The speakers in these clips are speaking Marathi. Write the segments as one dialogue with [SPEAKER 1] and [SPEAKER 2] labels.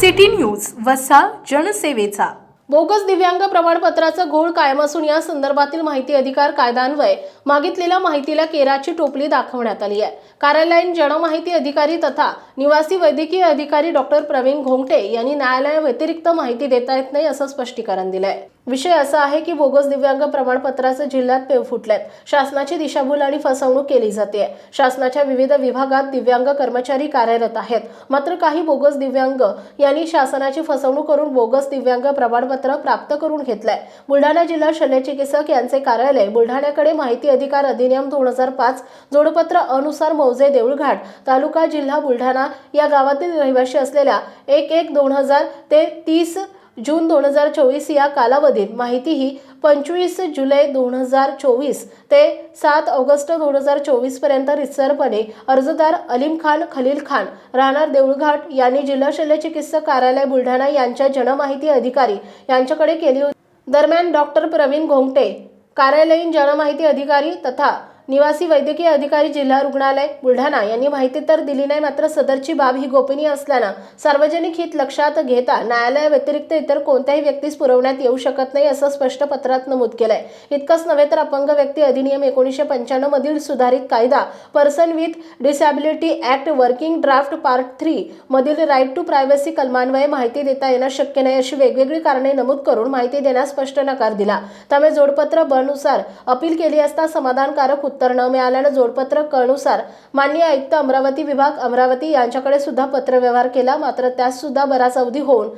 [SPEAKER 1] सिटी न्यूज वसा जनसेवेचा.
[SPEAKER 2] बोगस दिव्यांग प्रमाणपत्राचा घोळ कायम असून या संदर्भातील माहिती अधिकार कायद्यान्वये मागितलेल्या माहितीला केराची टोपली दाखवण्यात आली आहे. कार्यालयीन जनमाहिती अधिकारी तथा निवासी वैद्यकीय अधिकारी डॉक्टर प्रवीण घोंगटे यांनी न्यायालयाव्यतिरिक्त माहिती देता येत नाही असं स्पष्टीकरण दिलंय. विषय असा आहे की बोगस दिव्यांग प्रमाणपत्राचे जिल्ह्यात पेव फुटल्यात शासनाची दिशाभूल आणि फसवणूक केली जाते. शासनाच्या विविध विभागात दिव्यांग कर्मचारी कार्यरत आहेत. मात्र काही बोगस दिव्यांग यांनी शासनाची फसवणूक करून बोगस दिव्यांग प्रमाणपत्र प्राप्त करून घेतलंय. बुलढाणा जिल्हा शल्यचिकित्सक यांचे कार्यालय बुलढाण्याकडे माहिती अधिकार अधिनियम दोन हजार पाच जोडपत्र अनुसार मौजे देऊळघाट तालुका जिल्हा बुलढाणा या गावातील रहिवासी असलेल्या एक एक दोन हजार ते तीस जून दोन हजार चोवीस या कालावधीत माहिती ही पंचवीस जुलै दोन हजार चोवीस ते सात ऑगस्ट दोन हजार चोवीसपर्यंत रितसरपणे अर्जदार अलीम खान खलील खान राहणार देऊळघाट यांनी जिल्हा शल्यचिकित्सक कार्यालय बुलढाणा यांच्या जनमाहिती अधिकारी यांच्याकडे केली होती. दरम्यान डॉक्टर प्रवीण घोंगटे कार्यालयीन जनमाहिती अधिकारी तथा निवासी वैद्यकीय अधिकारी जिल्हा रुग्णालय बुलढाणा यांनी माहिती तर दिली नाही मात्र सदरची बाब ही गोपनीय असल्यानं सार्वजनिक हित लक्षात घेता न्यायालयाव्यतिरिक्त इतर कोणत्याही व्यक्तीस पुरवण्यात येऊ शकत नाही असं स्पष्ट पत्रात नमूद केलंय. इतकंच नव्हे तर अपंग व्यक्ती अधिनियम एकोणीसशे पंच्याण्णव मधील सुधारित कायदा person with disability act working draft part three मधील राईट टू प्रायव्हसी कलमान्वये माहिती देता येणं शक्य नाही अशी वेगवेगळी कारणे नमूद करून माहिती देण्यास स्पष्ट नकार दिला. त्यामुळे जोडपत्र बनुसार अपील केली असता समाधानकारक उत्तर न मिळाल्यानं जोडपत्र कळनुसार माननीय मान्य आयुक्त अमरावती विभाग अमरावती यांच्याकडे सुद्धा पत्रव्यवहार केला मात्र त्यास सुद्धा बराच अवधी होऊन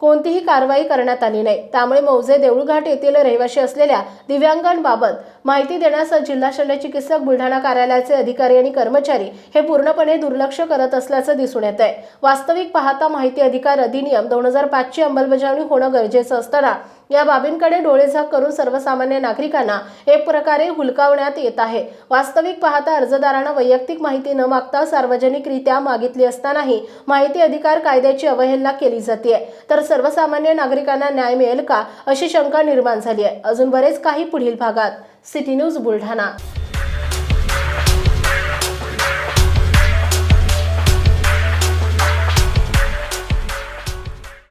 [SPEAKER 2] कोणतीही कारवाई करण्यात आली नाही. त्यामुळे मौजे देऊळघाट येथील रहिवासी असलेल्या दिव्यांगांबाबत माहिती देण्यास जिल्हा शल्य चिकित्सक बुलढाणा कार्यालयाचे अधिकारी आणि कर्मचारी हे पूर्णपणे दुर्लक्ष करत असल्याचं दिसून येत आहे वास्तविक पाहता माहिती अधिकार अधिनियम दोन हजार पाचची अंमलबजावणी होणं गरजेचं असताना या बाबींकडे डोळेझाक करून सर्वसामान्य नागरिकांना एक प्रकारे हुलकावण्यात येत आहे. वास्तविक पाहता अर्जदारांना वैयक्तिक माहिती न मागता सार्वजनिकरित्या मागितली असतानाही माहिती अधिकार कायद्याची अवहेलना केली जाते तर सर्वसामान्य नागरिकांना न्याय मिळेल का अशी शंका निर्माण झाली आहे अजून बरेच काही पुढील भागात. City news Buldhana.